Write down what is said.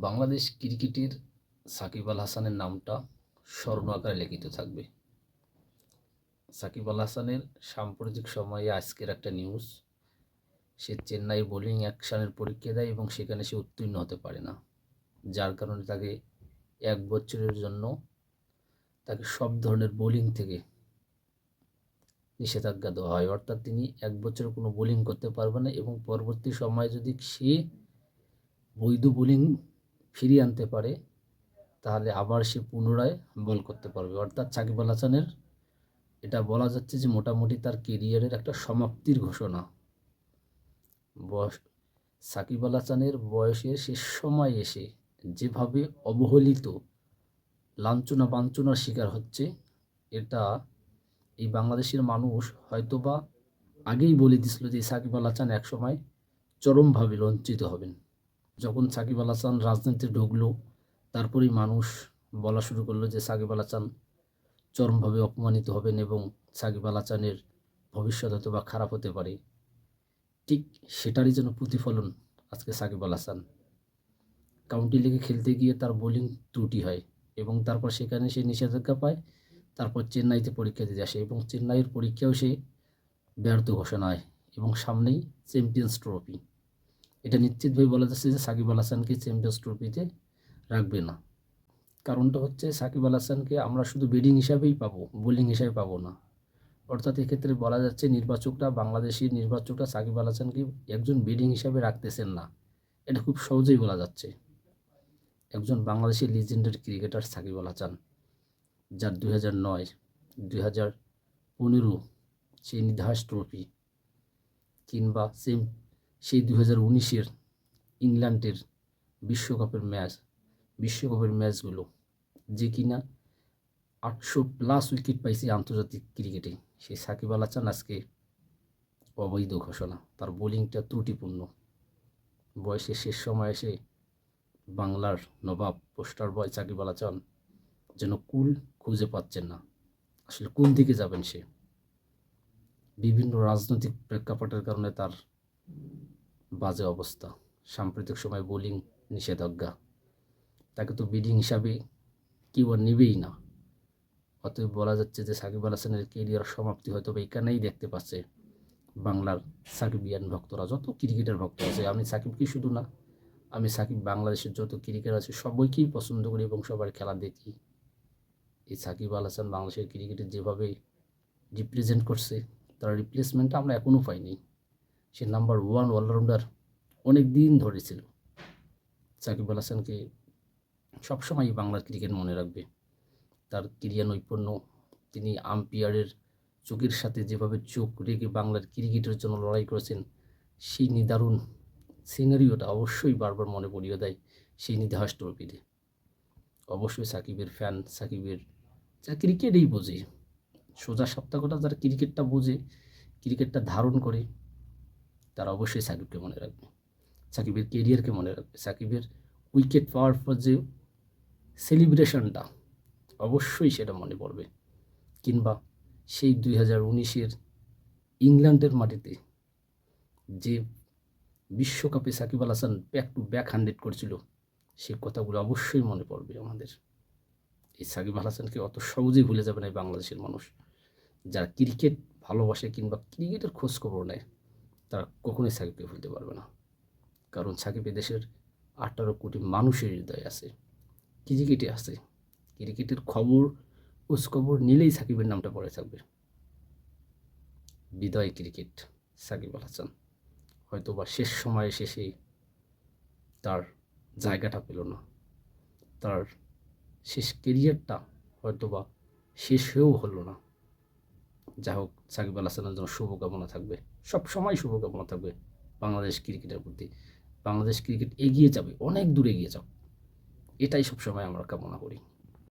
বাংলাদেশ ক্রিকেটের সাকিব আল হাসানের নামটা স্বর্ণ আকারে লিখিত থাকবে। সাকিব আল হাসানের সাম্প্রতিক সময়ে আজকের একটা নিউজ সে চেন্নাই বোলিং অ্যাকশনের পরীক্ষা দেয় এবং সেখানে সে উত্তীর্ণ হতে পারে না। যার কারণে তাকে এক বছরের জন্য তাকে সব ধরনের বোলিং থেকে নিষেধাজ্ঞা দেওয়া হয়। অর্থাৎ তিনি এক বছর কোনো বোলিং করতে পারবে না এবং পরবর্তী সময়ে যদি সে বৈধ বোলিং ফিরিয়ে আনতে পারে, তাহলে আবার সে পুনরায় বল করতে পারবে। অর্থাৎ সাকিব আল হাসানের এটা বলা যাচ্ছে যে মোটামুটি তার কেরিয়ারের একটা সমাপ্তির ঘোষণা। বয়স, সাকিব আল হাসানের বয়সের শেষ সময় এসে যেভাবে অবহেলিত লাঞ্ছনা বাঞ্ছনার শিকার হচ্ছে, এটা এই বাংলাদেশের মানুষ হয়তোবা আগেই বলে দিছিল যে সাকিব আল হাসান একসময় চরমভাবে লঞ্চিত হবেন। যখন সাকিব আল হাসান রাজনীতিতে ঢুকলো, তারপরেই মানুষ বলা শুরু করল যে সাকিব আল হাসান চরমভাবে অপমানিত হবেন এবং সাকিব আল হাসানের ভবিষ্যৎ হয়তো বা খারাপ হতে পারে। ঠিক সেটারই যেন প্রতিফলন আজকে সাকিব আল হাসান কাউন্টি লিগে খেলতে গিয়ে তার বোলিং ত্রুটি হয় এবং তারপর সেখানে সে নিষেধাজ্ঞা পায়, তারপর চেন্নাইতে পরীক্ষা দিতে আসে এবং চেন্নাইয়ের পরীক্ষাও সে ব্যর্থ ঘোষণা হয় এবং সামনেই চ্যাম্পিয়ন্স ট্রফি। এটা নিশ্চিতভাবে বলা যাচ্ছে যে সাকিব আল হাসানকে চ্যাম্পিয়ন্স ট্রফিতে রাখবে না। কারণটা হচ্ছে সাকিব আল হাসানকে আমরা শুধু ব্যাটিং হিসাবেই পাবো বোলিং হিসাবে পাবো না। অর্থাৎ এক্ষেত্রে বলা যাচ্ছে নির্বাচকরা, বাংলাদেশি নির্বাচকরা সাকিব আল হাসানকে একজন ব্যাটিং হিসাবে রাখতেছেন না। এটা খুব সহজেই বলা যাচ্ছে। একজন বাংলাদেশি লিজেন্ডারি ক্রিকেটার সাকিব আল হাসান, যার দুই হাজার নয়, দুই হাজার পনেরো সেই নিধাস ট্রফি কিংবা সেম সেই দু হাজার উনিশের ইংল্যান্ডের বিশ্বকাপের ম্যাচ, বিশ্বকাপের ম্যাচগুলো যে কিনা আটশো প্লাস উইকেট পাইছে আন্তর্জাতিক ক্রিকেটে। সেই সাকিব আল হাসান আজকে অবৈধ ঘোষণা। তার বোলিংটা ত্রুটিপূর্ণ। বয়সের শেষ সময় এসে বাংলার নবাব পোস্টার বয় সাকিব আল হাসান যেন কুল খুঁজে পাচ্ছেন না। আসলে কোন দিকে যাবেন সে? বিভিন্ন রাজনৈতিক প্রেক্ষাপটের কারণে তার বাজে অবস্থা। সাম্প্রতিক সময় বোলিং নিষেধাজ্ঞা। তাকে তো বিডিং হিসাবে কেউ আর নেবেই না। অতএব বলা যাচ্ছে যে সাকিব আল হাসানের কেরিয়ার সমাপ্তি হয়তো এখানেই দেখতে পাচ্ছে বাংলার সাকিবিয়ান ভক্তরা। যত ক্রিকেটের ভক্ত আছে, আমি সাকিবকে শুধু না, আমি সাকিব বাংলাদেশের যত ক্রিকেটার আছে, সবাইকেই পছন্দ করি এবং সবার খেলা দেখি। এই সাকিব আল হাসান বাংলাদেশের ক্রিকেটে যেভাবে রিপ্রেজেন্ট করছে, তার রিপ্লেসমেন্টটা আমরা এখনও পাইনি। সে নাম্বার ওয়ান অলরাউন্ডার অনেক দিন ধরে ছিল। সাকিব আল হাসানকে সবসময় বাংলার ক্রিকেট মনে রাখবে। তার ক্রিয়া নৈপুণ্য, তিনি আম্পায়ারের চোখের সাথে যেভাবে চোখ রেখে বাংলার ক্রিকেটের জন্য লড়াই করেছেন, সেই নিদারুণ সিনারিওটা অবশ্যই বারবার মনে পড়িয়ে দেয় সেই নিধাস ট্রফিতে অবশ্যই সাকিবের ফ্যান সাকিবের যা ক্রিকেটেই বোঝে, সোজা সপ্তাহটা যারা ক্রিকেটটা বোঝে, ক্রিকেটটা ধারণ করে তারা অবশ্যই সাকিবকে মনে রাখবে। সাকিবের কেরিয়ারকে মনে রাখবে। সাকিবের উইকেট পাওয়ার পর যে সেলিব্রেশনটা অবশ্যই সেটা মনে পড়বে। কিংবা সেই দুই হাজার উনিশের ইংল্যান্ডের মাটিতে যে বিশ্বকাপে Shakib Al Hasan back to back hundred করছিল সেই কথাগুলো অবশ্যই মনে পড়বে আমাদের। এই সাকিব আল হাসানকে অত সহজেই ভুলে যাবে না এই বাংলাদেশের মানুষ। যারা ক্রিকেট ভালোবাসে কিংবা ক্রিকেটের খোঁজ খবর নেয় তারা কখনোই সাকিবকে ভুলতে পারবে না। কারণ সাকিব দেশের আঠারো কোটি মানুষের হৃদয় আছে। ক্রিকেটে আছে। ক্রিকেটের খবর, খোঁজ খবর নিলেই সাকিবের নামটা পড়ে থাকবে। বিদায় ক্রিকেট, সাকিব আল হাসান। হয়তো বা শেষ সময়ে শেষে তার জায়গাটা পেল না। তার শেষ কেরিয়ারটা হয়তো বা শেষ হয়েও হলো না। যা হোক, সাকিব আল হাসানের জন্য শুভকামনা থাকবে। সব সময় শুভকামনা থাকবে বাংলাদেশ ক্রিকেটের প্রতি। বাংলাদেশ ক্রিকেট এগিয়ে যাবে, অনেক দূর এগিয়ে যাও। এটাই সবসময় আমরা কামনা করি।